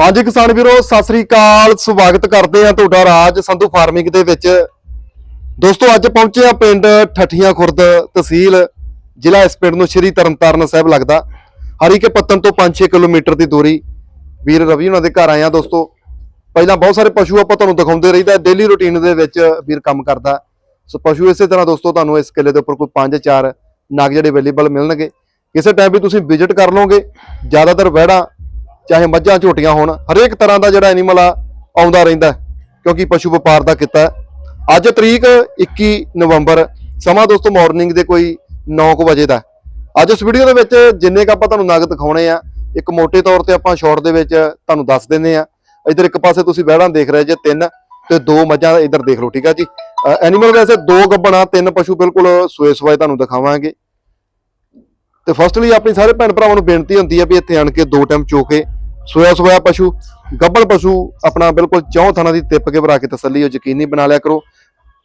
ਹਾਂਜੀ ਕਿਸਾਨ ਵੀਰੋ, ਸਤਿ ਸ੍ਰੀ ਅਕਾਲ। ਸਵਾਗਤ ਕਰਦੇ ਆ ਤੁਹਾਡਾ ਰਾਜ ਸੰਧੂ ਫਾਰਮਿੰਗ ਦੇ ਵਿੱਚ। ਦੋਸਤੋ, ਅੱਜ ਪਹੁੰਚੇ ਆ ਪਿੰਡ ਠੱਠੀਆਂ ਖੁਰਦ ਤਹਿਸੀਲ, ਜ਼ਿਲ੍ਹਾ ਇਸ ਪਿੰਡ ਨੂੰ ਸ਼੍ਰੀ ਤਰਨਤਾਰਨ ਸਾਹਿਬ ਲੱਗਦਾ। ਹਰੀਕੇ ਪੱਤਨ ਤੋਂ 5-6 ਕਿਲੋਮੀਟਰ ਦੀ ਦੂਰੀ। ਵੀਰ ਰਵੀ ਉਹਨਾਂ ਦੇ ਘਰ ਆਏ ਆ ਦੋਸਤੋ। ਪਹਿਲਾਂ ਬਹੁਤ ਸਾਰੇ ਪਸ਼ੂ ਆਪਾਂ ਤੁਹਾਨੂੰ ਦਿਖਾਉਂਦੇ ਰਹੀਦਾ। ਡੇਲੀ ਰੁਟੀਨ ਦੇ ਵਿੱਚ ਵੀਰ ਕੰਮ ਕਰਦਾ। ਸੋ ਪਸ਼ੂ ਇਸੇ ਤਰ੍ਹਾਂ ਦੋਸਤੋ, ਤੁਹਾਨੂੰ ਇਸ ਕਿਲੇ ਦੇ ਉੱਪਰ ਕੋਈ 5-4 ਨਗ ਜਿਹੜੇ ਅਵੇਲੇਬਲ ਮਿਲਣਗੇ। ਕਿਸੇ ਟਾਈਮ ਵੀ ਤੁਸੀਂ ਵਿਜ਼ਿਟ ਕਰ ਲਓਗੇ, ਜ਼ਿਆਦਾਤਰ ਵਹਿੜਾਂ ਚਾਹੇ ਮੱਝਾਂ ਝੋਟੀਆਂ ਹੋਣ, ਹਰੇਕ ਤਰ੍ਹਾਂ ਦਾ ਜਿਹੜਾ ਐਨੀਮਲ ਆ, ਆਉਂਦਾ ਰਹਿੰਦਾ ਕਿਉਂਕਿ ਪਸ਼ੂ ਵਪਾਰ ਦਾ ਕਿੱਤਾ ਅੱਜ ਤਰੀਕ 21 ਨਵੰਬਰ, ਸਮਾਂ ਦੋਸਤੋ ਮਾਰਨਿੰਗ ਦੇ ਕੋਈ 9 ਵਜੇ ਦਾ ਅੱਜ ਇਸ ਵੀਡੀਓ ਦੇ ਵਿੱਚ ਜਿੰਨੇ ਕ ਆਪਾਂ ਤੁਹਾਨੂੰ ਨਗ ਦਿਖਾਉਣੇ ਆ, ਇੱਕ ਮੋٹے ਤੌਰ ਤੇ ਆਪਾਂ ਸ਼ਾਰਟ ਦੇ ਵਿੱਚ ਤੁਹਾਨੂੰ ਦੱਸ ਦਿੰਦੇ ਆ। ਇਧਰ ਇੱਕ ਪਾਸੇ ਤੁਸੀਂ ਵਹਿੜਾਂ ਦੇਖ ਰਹੇ ਜੇ, ਤਿੰਨ ਤੇ ਦੋ ਮੱਝਾਂ ਇਧਰ ਦੇਖ ਲਓ, ਠੀਕ ਆ ਜੀ? ਐਨੀਮਲ ਵੈਸੇ ਦੋ ਗੱਬਣਾ ਤਿੰਨ ਪਸ਼ੂ ਬਿਲਕੁਲ ਸੋਏ ਸਵਾਏ ਤੁਹਾਨੂੰ ਦਿਖਾਵਾਂਗੇ। ਤੇ ਫਸਟਲੀ ਆਪਣੀ ਸਾਰੇ ਭੈਣ ਭਰਾਵਾਂ ਨੂੰ ਬੇਨਤੀ ਹੁੰਦੀ ਹੈ ਵੀ ਇੱਥੇ ਆਣ ਕੇ ਦੋ ਟਾਈਮ ਚੋ ਕੇ ਸੋਇਆ ਸੋਇਆ ਪਸ਼ੂ ਗੱਬਣ ਪਸ਼ੂ ਆਪਣਾ ਬਿਲਕੁਲ ਚੌਂ ਥਾਣਾ ਦੀ ਤਿੱਪ ਕੇ ਭਰਾ ਕੇ ਤਸੱਲੀ ਉਹ ਯਕੀਨੀ ਬਣਾ ਲਿਆ ਕਰੋ।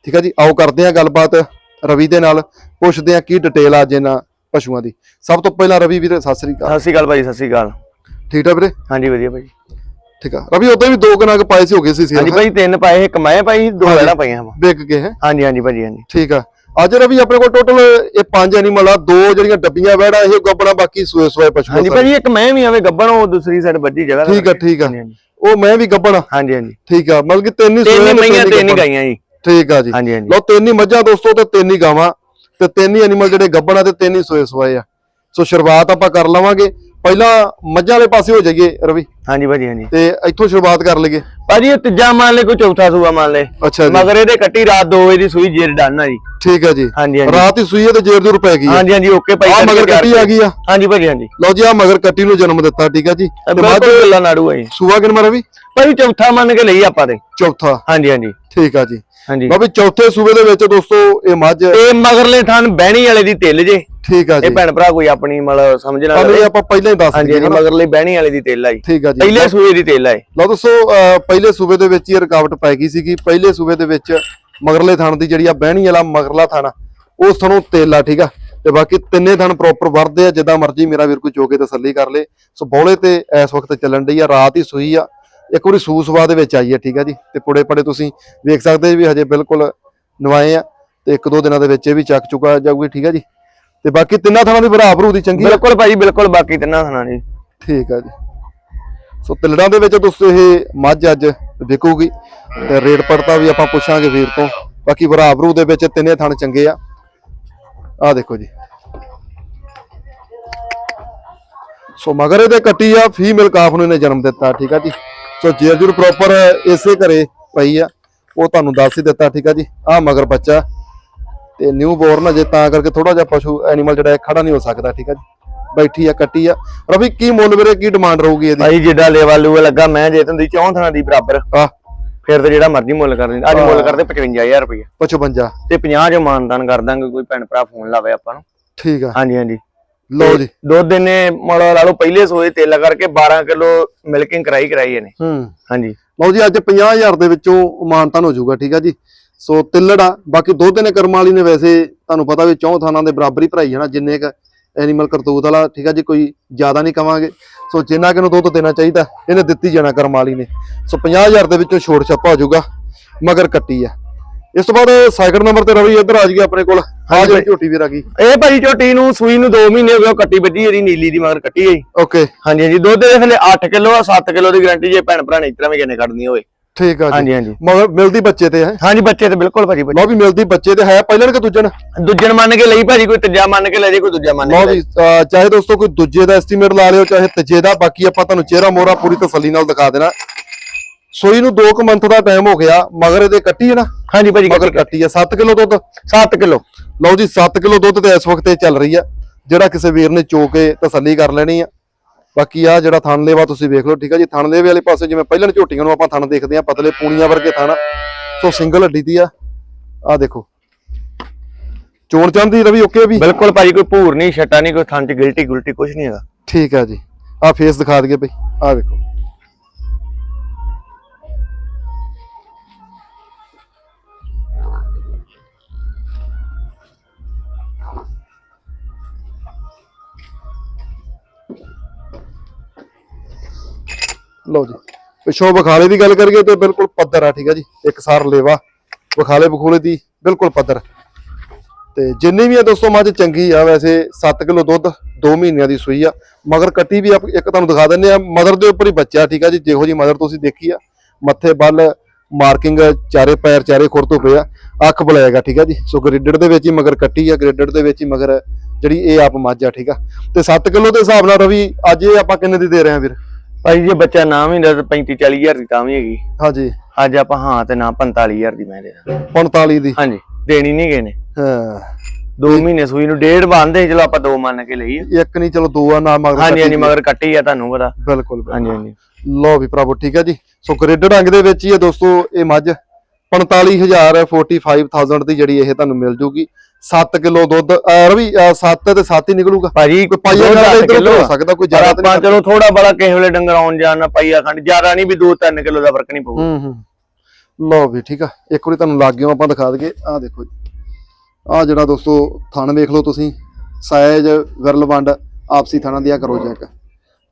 ਠੀਕ ਹੈ ਜੀ ਆਓ ਕਰਦੇ ਹਾਂ ਗੱਲਬਾਤ ਰਵੀ ਦੇ ਨਾਲ ਪੁੱਛਦੇ ਹਾਂ ਕੀ ਡਿਟੇਲ ਆ ਇਹਨਾਂ ਪਸ਼ੂਆਂ ਦੀ। ਸਭ ਤੋਂ ਪਹਿਲਾਂ ਰਵੀ ਵੀਰੇ ਸਤਿ ਸ੍ਰੀ ਅਕਾਲ। ਸਤਿ ਸ਼੍ਰੀ ਅਕਾਲ ਭਾਈ ਸਤਿ ਸ਼੍ਰੀ ਅਕਾਲ। ਠੀਕ ਠਾਕ ਵੀਰੇ? ਹਾਂਜੀ ਵਧੀਆ ਭਾਈ ਠੀਕ ਆ। ਰਵੀ ਉਦੋਂ ਵੀ ਦੋ ਕਨਾਗ ਪਾਏ ਸੀ ਹੋ ਗਏ ਸੀ ਸੀ ਹਾਂਜੀ ਭਾਈ ਤਿੰਨ ਪਾਏ ਇੱਕ ਮੈਂ ਪਾਈ ਦੋ। ਲੈਣਾ ਪਾਈਆਂ ਵਿਕ ਗਏ ਹੈ? ਹਾਂਜੀ ਹਾਂਜੀ ਭਾਜੀ ਹਾਂਜੀ। ਠੀਕ ਆ। ਅੱਜ ਰਵੀ ਆਪਣੇ ਕੋਲ ਟੋਟਲ ਇਹ ਪੰਜ ਐਨੀਮਲ ਆ ਦੋ ਜਿਹੜੀਆਂ ਡੱਬੀਆਂ ਵੈੜਾ ਇਹ ਗੱਬਣਾ ਬਾਕੀ ਸੋਏ ਸੋਏ ਪਸ਼ੂ ਹਾਂਜੀ। ਭਾਜੀ ਇੱਕ ਮੈਂ ਵੀ ਆਵੇ ਗੱਬਣ ਉਹ ਦੂਸਰੀ ਸਾਈਡ ਵੱਡੀ ਜਗ੍ਹਾ ਠੀਕ ਆ ਠੀਕ ਆ। ਉਹ ਮੈਂ ਵੀ ਗੱਬਣ ਹਾਂਜੀ ਹਾਂਜੀ। ਠੀਕ ਆ ਮਤਲਬ ਕਿ ਤਿੰਨ ਹੀ ਸੋਏ ਤਿੰਨ ਮਈਆਂ ਤਿੰਨ। ਗਾਈਆਂ ਜੀ। ਠੀਕ ਆ ਜੀ। ਹਾਂਜੀ ਹਾਂਜੀ। ਲਓ ਤਿੰਨ ਹੀ ਮੱਝਾਂ ਦੋਸਤੋ ਤੇ ਤਿੰਨ ਹੀ ਗਾਵਾਂ। ਤੇ ਤਿੰਨ ਹੀ ਐਨੀਮਲ ਜਿਹੜੇ ਗੱਬਣਾ ਤੇ ਤਿੰਨ ਹੀ ਸੋਏ ਸੋਏ ਆ। ਸੋ ਸ਼ੁਰੂਆਤ ਆਪਾਂ ਕਰ ਲਵਾਂਗੇ। ਪਹਿਲਾਂ ਮੱਝਾਂ ਵਾਲੇ ਪਾਸੇ ਹੋ ਜਾਈਏ ਰਵੀ। ਹਾਂਜੀ ਭਾਜੀ ਹਾਂਜੀ। ਤੇ ਇੱਥੋਂ ਸ਼ੁਰੂਆਤ ਕਰ ਲਈਏ। ਭਾਜੀ ਇਹ ਤੀਜਾ ਮੰਨ ਲੈ ਕੋਈ ਚੌਥਾ ਸੂਆ ਮੰਨ ਲੈ ਅੱਛਾ ਜੀ। ਮਗਰ ਇਹਦੇ ਕੱਟੀ ਰਾਤ 2 ਵਜੇ ਦੀ ਸੂਈ ਜੇਰ ਡਾਨਾ ਜੀ। ਠੀਕ ਆ ਜੀ। ਹਾਂਜੀ ਹਾਂਜੀ। ਰਾਤ ਹੀ ਸੂਈ ਹੈ ਤੇ ਜੇਰ ਜੂਰ ਪੈ ਗਈ ਹਾਂਜੀ ਹਾਂਜੀ ਓਕੇ ਭਾਈ ਆ ਮਗਰ ਕੱਟੀ ਆ ਗਈ ਆ। ਹਾਂਜੀ ਭਾਜੀ ਹਾਂਜੀ। ਲਓ ਜੀ ਆ ਮਗਰ ਕੱਟੀ ਨੂੰ ਜਨਮ ਦਿੱਤਾ ਠੀਕ ਆ ਜੀ। ਤੇ ਬਿਲਕੁਲ ਗੱਲਾਂ ਨਾੜੂ ਆ ਜੀ। ਸੂਆ ਕਿਨਮਾ ਰਵੀ? ਭਾਜੀ ਚੌਥਾ ਮੰਨ ਕੇ ਲਈ ਆਪਾਂ ਤੇ। ਚੌਥਾ। ਹਾਂਜੀ ਹਾਂਜੀ। ਠੀਕ ਆ ਜੀ। ਹਾਂਜੀ। ਵੀ ਚੌਥੇ ਸੂਬੇ ਦੇ ਵਿੱਚ ਦੋਸਤੋ ਇਹ ਮੱਝ ਤੇ ਮਗਰਲੇ ਥਾਨ ਬਹਿਣੀ ਵਾਲੇ ਦੀ ਤਿੱਲ ਜੇ। ਠੀਕ ਆ ਜੀ। ਇਹ ਭੈਣ ਭਰਾ ਕੋਈ ਆਪਣੀ ਮਤਲਬ ਸਮਝਣਾ ਇਹ ਆਪਾਂ ਪਹਿਲਾਂ ਹੀ ਦੱਸ ਹਾਂਜੀ ਹਾਂਜੀ। ਮਗਰਲੇ ਬਹਿਣੀ ਵਾਲੇ ਦੀ ਤਿੱਲ ਆ ਜੀ। ਠੀਕ ਆ ਜੀ। ਪਹਿਲੇ ਸੂਏ ਦੀ ਤਿੱਲ ਆ ਜੀ ਲਓ ਦੋਸਤੋ ਪਹਿਲੇ ਸੂਬੇ ਦੇ ਵਿੱਚ ਹੀ ਇਹ ਰੁਕਾਵਟ ਪੈ ਗਈ ਸੀਗੀ। ਪਹਿਲੇ ਸੂਬੇ ਦੇ ਵਿੱਚ ਮਗਰਲੇ ਥਣ ਦੀ ਜਿਹੜੀ ਆ ਬਹਿਣੀ ਵਾਲਾ ਮਗਰਲਾ ਥਣ ਉਸ ਥਣੋਂ ਤੇਲ ਆ ਠੀਕ ਆ। ਤੇ ਬਾਕੀ ਤਿੰਨੇ ਥਣ ਪ੍ਰੋਪਰ ਵਰਦੇ ਆ ਜਿੱਦਾਂ ਮਰਜ਼ੀ ਮੇਰਾ ਵੀਰ ਕੋਈ ਚੋਕੇ ਤਸੱਲੀ ਕਰ ਲੇ। ਸੋ ਬੋਲੇ ਤੇ ਇਸ ਵਕਤ ਚੱਲਣ ਡਈ ਆ ਰਾਤ ਹੀ ਸੂਈ ਆ। ਇੱਕ ਵਾਰੀ ਸੂਸਵਾ ਦੇ ਵਿੱਚ ਆਈ ਆ ਠੀਕ ਆ ਜੀ। ਤੇ ਪੁੜੇ ਪੜੇ ਤੁਸੀਂ ਵੇਖ ਸਕਦੇ ਜੀ ਵੀ ਹਜੇ ਬਿਲਕੁਲ ਨਵਾਏ ਆ ਤੇ ਇੱਕ ਦੋ ਦਿਨਾਂ ਦੇ ਵਿੱਚ ਇਹ ਵੀ ਚੱਕ ਚੁੱਕਾ ਜਾਊਗੀ ਠੀਕ ਆ ਜੀ। ਤੇ ਬਾਕੀ ਤਿੰਨਾਂ ਥਣਾਂ ਦੀ ਭਰਾ ਭਰੂ ਦੀ ਚੰਗੀ ਬਿਲਕੁਲ ਭਾਜੀ ਬਿਲਕੁਲ ਬਾਕੀ ਤਿੰਨਾਂ ਥਾਣਾ ਜੀ ਠੀਕ ਆ ਜੀ। ਸੋ ਤਿਲੜਾਂ ਦੇ ਵਿੱਚ ਦੋਸਤੋ ਇਹ ਮੱਝ ਅੱਜ ਵਿਕੂਗੀ ਤੇ ਰੇਟ ਪੜਤਾ ਵੀ ਆਪਾਂ ਪੁੱਛਾਂਗੇ ਵੀਰ ਤੋਂ। ਬਾਕੀ ਭਰਾਬਰੂ ਦੇ ਵਿੱਚ ਤਿੰਨੇ ਥਣ ਚੰਗੇ ਆ। ਆ ਦੇਖੋ ਜੀ। ਸੋ ਮਗਰ ਇਹਦੇ ਕੱਟੀ ਆ ਫੀਮੇਲ ਕਾਫ ਨੂੰ ਇਹਨੇ ਜਨਮ ਦਿੱਤਾ ਠੀਕ ਆ ਜੀ। ਸੋ ਜੇਰ ਜੁਰ ਪ੍ਰੋਪਰ ਇਸੇ ਘਰੇ ਪਈ ਆ ਉਹ ਤੁਹਾਨੂੰ ਦੱਸ ਹੀ ਦਿੱਤਾ ਠੀਕ ਆ ਜੀ? ਆ ਮਗਰ ਬੱਚਾ ਤੇ ਨਿਊ ਬੋਰਨ ਅਜੇ ਤਾਂ ਕਰਕੇ ਥੋੜਾ ਜਿਹਾ ਪਸ਼ੂ ਐਨੀਮਲ ਜਿਹੜਾ ਇਹ ਖੜਾ ਨਹੀਂ ਹੋ ਸਕਦਾ ਠੀਕ ਆ ਜੀ? ਬੈਠੀ ਆ ਕੱਟੀ ਆ। ਰਵੀ ਕੀ ਮੁੱਲ ਵੀਰੇ ਕੀ ਡਿਮਾਂਡ ਰਹੂਗੀ ਇਹਦੀ? ਭਾਈ ਜਿੱਡਾ ਲੇਵਾ ਲੂਆ ਲੱਗਾ ਮੈਂ ਜੇ ਤੁੰਦੀ ਚੌਂ ਥਾਣਾ ਦੀ ਬਰਾਬਰ। ਆ। ਫਿਰ ਤੇ ਜਿਹੜਾ ਮਰਜ਼ੀ ਮੁੱਲ ਕਰ ਦਿੰਦੇ ਅੱਜ ਮੁੱਲ ਕਰਦੇ 55000 ਰੁਪਏ 55 ਤੇ 50 ਜੋ ਮਾਨਦਾਨ ਕਰ ਦਾਂਗੇ ਕੋਈ ਭੈਣ ਭਰਾ ਫੋਨ ਲਾਵੇ ਆਪਾਂ ਨੂੰ। ਠੀਕ ਆ। ਹਾਂਜੀ ਹਾਂਜੀ। ਲਓ ਜੀ। ਦੁੱਧ ਨੇ ਮੋੜ ਲਾ ਲਓ ਪਹਿਲੇ ਸੋਏ ਤੇਲ ਕਰਕੇ 12 ਕਿਲੋ ਮਿਲਕਿੰਗ ਕਰਾਈ ਕਰਾਈ ਇਹਨੇ। ਹੂੰ। ਹਾਂਜੀ। ਲਓ ਜੀ ਅੱਜ 50000 ਦੇ ਵਿੱਚੋਂ ਮਾਨਤਾਨ ਹੋ ਜਾਊਗਾ ਠੀਕ ਆ ਜੀ। ਸੋ ਤਿੱਲੜ ਆ ਬਾਕੀ ਦੁੱਧ ਨੇ ਕਰਮ ਵਾਲੀ ਨੇ ਵੈਸੇ ਤੁਹਾਨੂੰ ਪਤਾ ਵੀ ਚੌਂ ਥਾਨਾਂ ਦੇ ਬਰਾਬਰ ਹੀ ਭਰਾਈ ਜਾਣਾ ਜਿੰਨੇ ਕ ਐਨੀਮਲ ਕਰਤੂਤ ਵਾਲਾ ਠੀਕ ਆ ਜੀ ਕੋਈ ਜ਼ਿਆਦਾ ਨਹੀਂ ਕਵਾਂਗੇ। ਸੋ ਜਿੰਨਾ ਕਿ ਨੂੰ ਦੁੱਧ ਦੇਣਾ ਚਾਹੀਦਾ ਇਹਨੇ ਦਿੱਤੀ ਜਾਣਾ ਕਰਮ ਵਾਲੀ ਨੇ। ਸੋ 50000 ਦੇ ਵਿੱਚੋਂ ਛੋੜ ਛੱਪਾ ਹੋ ਜਾਊਗਾ ਮਗਰ ਕੱਟੀ ਆ। ਇਸ ਤੋਂ ਬਾਅਦ ਸਾਈਕਲ ਨੰਬਰ ਤੇ ਰਵੀ ਇੱਧਰ ਆ ਜੀ ਆਪਣੇ ਕੋਲ। ਆ ਜਿਹੜੀ ਝੋਟੀ ਵੀਰ ਆ ਗਈ। ਇਹ ਭਾਈ ਝੋਟੀ ਨੂੰ ਸੂਈ ਨੂੰ 2 ਮਹੀਨੇ ਹੋ ਗਏ ਕੱਟੀ ਵੱਜੀ ਇਹਦੀ ਨੀਲੀ ਦੀ ਮਗਰ ਕੱਟੀ ਗਈ ਓਕੇ। ਹਾਂਜੀ ਹਾਂਜੀ। ਦੁੱਧ ਦੇ ਥੱਲੇ 8 ਕਿਲੋ ਆ 7 ਕਿਲੋ ਦੀ ਗਾਰੰਟੀ ਜੇ ਭੈਣ ਭਰਾ ਨੇ ਇਸ ਤਰ੍ਹਾਂ ਵੀ ਕਿੰਨੇ ਕੱਢਣੀ ਹੋਵੇ। ਠੀਕ ਆ ਜੀ। ਹਾਂਜੀ ਹਾਂਜੀ। ਮਗਰ ਮਿਲਦੀ ਬੱਚੇ ਤੇ ਹੈ। ਹਾਂਜੀ ਬੱਚੇ ਤੇ ਬਿਲਕੁਲ ਭਾਜੀ ਲਓ ਵੀ ਮਿਲਦੀ ਬੱਚੇ ਤੇ ਹੈ ਪਹਿਲਣ ਕਿ ਦੂਜਣ? ਦੂਜਣ ਮੰਨ ਕੇ ਲਈ ਭਾਜੀ ਕੋਈ ਤੀਜਾ ਮੰਨ ਕੇ ਲੈ ਜੇ ਕੋਈ ਦੂਜਾ ਮੰਨ ਕੇ ਲੈ ਵੀ ਚਾਹੇ ਦੋਸਤੋ ਕੋਈ ਦੂਜੇ ਦਾ ਐਸਟੀਮੇਟ ਲਾ ਲਿਓ ਚਾਹੇ ਤੀਜੇ ਦਾ ਬਾਕੀ ਆਪਾਂ ਤੁਹਾਨੂੰ ਚਿਹਰਾ ਮੋਹਰਾ ਪੂਰੀ ਤਸੱਲੀ ਨਾਲ ਦਿਖਾ ਦੇਣਾ। ਸੋਈ ਨੂੰ 2 ਕੁ ਮੰਥ ਦਾ ਟਾਈਮ ਹੋ ਗਿਆ ਮਗਰ ਇਹਦੇ ਕੱਟੀ ਹੈ ਨਾ? ਹਾਂਜੀ ਭਾਜੀ ਮਗਰ ਕੱਟੀ ਆ 7 ਕਿਲੋ ਦੁੱਧ? 7 ਕਿਲੋ। ਲਓ ਜੀ 7 ਕਿਲੋ ਦੁੱਧ ਤੇ ਇਸ ਵਕਤ ਇਹ ਚੱਲ ਰਹੀ ਆ ਜਿਹੜਾ ਕਿਸੇ ਵੀਰ ਨੇ ਚੋ ਕੇ ਤਸੱਲੀ ਕਰ ਲੈਣੀ ਆ ਬਾਕੀ ਆ ਜਿਹੜਾ ਥਣ ਲੇਵਾ ਤੁਸੀਂ ਵੇਖ ਲਓ ਠੀਕ ਆ ਜੀ? ਥਣ ਲੇਵੇ ਵਾਲੇ ਪਾਸੇ ਜਿਵੇਂ ਪਹਿਲਾਂ ਝੋਟੀਆਂ ਨੂੰ ਆਪਾਂ ਥਣ ਦੇਖਦੇ ਆ ਪਤਲੇ ਪੂਣੀਆਂ ਵਰਗੇ ਥਣ ਸੋ ਸਿੰਗਲ ਹੱਡੀ ਦੀ ਆ। ਆ ਦੇਖੋ। ਚੋਣ ਚੰਦੀ ਰਵੀ ਓਕੇ ਵੀ ਬਿਲਕੁਲ ਭਾਜੀ ਕੋਈ ਭੂਰ ਨਹੀਂ ਛਟਾ ਨਹੀਂ ਕੋਈ ਥਾਂ ਚ ਗਿਲਟੀ ਗੁਲਟੀ ਕੁਝ ਨਹੀਂ ਹੈਗਾ। ਠੀਕ ਆ ਜੀ। ਆ ਫੇਸ ਦਿਖਾ ਦਈਏ ਬਈ। ਆ ਵੇਖੋ। ਲਓ ਜੀ। ਪਿੱਛੋਂ ਬਖਾਲੇ ਦੀ ਗੱਲ ਕਰੀਏ ਤੇ ਬਿਲਕੁਲ ਪੱਧਰ ਆ, ਠੀਕ ਆ ਜੀ। ਇੱਕ ਸਾਰ ਲੇਵਾ ਬਖਾਲੇ ਬਖੂਲੇ ਦੀ ਬਿਲਕੁਲ ਪੱਧਰ। ਤੇ ਜਿੰਨੀ ਵੀ ਆ ਦੋਸਤੋ, ਮੱਝ ਚੰਗੀ ਆ, ਵੈਸੇ 7 ਕਿਲੋ ਦੁੱਧ 2 ਮਹੀਨਿਆਂ ਦੀ ਸੂਈ ਆ। ਮਗਰ ਕੱਟੀ ਵੀ ਆਪ- ਇੱਕ ਤੁਹਾਨੂੰ ਦਿਖਾ ਦਿੰਦੇ ਆ, ਮਦਰ ਦੇ ਉੱਪਰ ਹੀ ਬੱਚਾ ਠੀਕ ਆ ਜੀ। ਜਿਹੋ ਜੀ ਮਦਰ ਤੁਸੀਂ ਦੇਖੀ ਆ, ਮੱਥੇ ਬੱਲ, ਮਾਰਕਿੰਗ, ਚਾਰੇ ਪੈਰ, ਚਾਰੇ ਖੁਰ ਤੋਂ ਪਿਆ, ਅੱਖ ਬਲੈਗਾ ਠੀਕ ਆ ਜੀ। ਸੋ ਗ੍ਰੇਡਡ ਦੇ ਵਿੱਚ ਹੀ ਮਗਰ ਕੱਟੀ ਆ, ਗ੍ਰੇਡਡ ਦੇ ਵਿੱਚ ਹੀ ਮਗਰ ਜਿਹੜੀ ਇਹ ਆਪ ਮੱਝ ਆ, ਠੀਕ ਆ। ਤੇ 7 ਕਿਲੋ ਦੇ ਹਿਸਾਬ ਨਾਲ ਰਵੀ, ਅੱਜ ਇਹ ਆਪਾਂ ਕਿੰਨੇ ਦੀ ਦੇ ਰਹੇ ਆ ਵੀਰ? ਭਾਈ ਜੇ ਬੱਚਾ ਨਾ ਵੀ ਹੁੰਦਾ ਤਾਂ 35 40 ਹਜ਼ਾਰ ਦੀ ਤਾਂ ਵੀ ਹੈਗੀ। ਹਾਂਜੀ। ਅੱਜ ਆਪਾਂ ਹਾਂ ਤੇ ਨਾ 45 ਹਜ਼ਾਰ ਦੀ ਮੈਂ ਦੇ ਦਾਂ 45 ਦੀ। ਹਾਂਜੀ ਦੇਣੀ ਨਹੀਂ ਗਏ ਨੇ। ਹਾਂ। 2 ਮਹੀਨੇ ਸੂਈ ਨੂੰ ਡੇਢ ਬੰਦੇ ਚਲੋ ਆਪਾਂ ਦੋ ਮੰਨ ਕੇ ਲਈ ਇੱਕ ਨਹੀਂ ਚਲੋ ਦੋ ਆ ਨਾ ਮਗਰ ਹਾਂਜੀ ਹਾਂਜੀ ਮਗਰ ਕੱਟੀ ਆ ਤੁਹਾਨੂੰ ਪਤਾ। ਬਿਲਕੁਲ। ਹਾਂਜੀ ਹਾਂਜੀ। ਲਓ ਵੀ ਭਰਾਵੋ ਠੀਕ ਹੈ ਜੀ। ਸੋ ਗ੍ਰੇਡਡ ਰੰਗ ਦੇ ਵਿੱਚ ਹੀ ਹੈ ਦੋਸਤੋ ਇਹ ਮੱਝ। 45000 45000 ਦੀ ਜਿਹੜੀ ਇਹ ਤੁਹਾਨੂੰ ਮਿਲ ਜੂਗੀ। 7 ਕਿਲੋ ਦੁੱਧ ਰਵੀ 7 ਤੇ 7 ਹੀ ਨਿਕਲੂਗਾ। ਭਾਜੀ ਕੋਈ ਪਾਈਆ ਨਾਲ ਇਧਰ ਹੋ ਆ। ਸਕਦਾ ਕੋਈ ਜ਼ਿਆਦਾ ਆਪਾਂ ਚਲੋ ਥੋੜਾ ਬੜਾ ਕਿਸੇ ਵੇਲੇ ਡੰਗਰ ਆਉਣ ਜਾਣ ਨਾ ਪਾਈਆ ਖੰਡ ਜ਼ਿਆਦਾ ਨਹੀਂ ਵੀ 2-3 ਕਿਲੋ ਦਾ ਫ਼ਰਕ ਨਹੀਂ ਪਊ। ਹੂੰ ਹੂੰ। ਲਓ ਵੀ ਠੀਕ ਆ। ਇੱਕ ਵਾਰੀ ਤੁਹਾਨੂੰ ਲੱਗ ਗਿਓ ਆਪਾਂ ਦਿਖਾ ਦਈਏ। ਆਹ ਦੇਖੋ ਜੀ। ਆਹ ਜਿਹੜਾ ਦੋਸਤੋ ਥਣ ਵੇਖ ਲਓ ਤੁਸੀਂ ਸਾਈਜ਼ ਵਿਰਲ ਵੰਡ ਆਪਸੀ ਥਣਾਂ ਦੀ ਆ ਕਰੋ ਚੈੱਕ।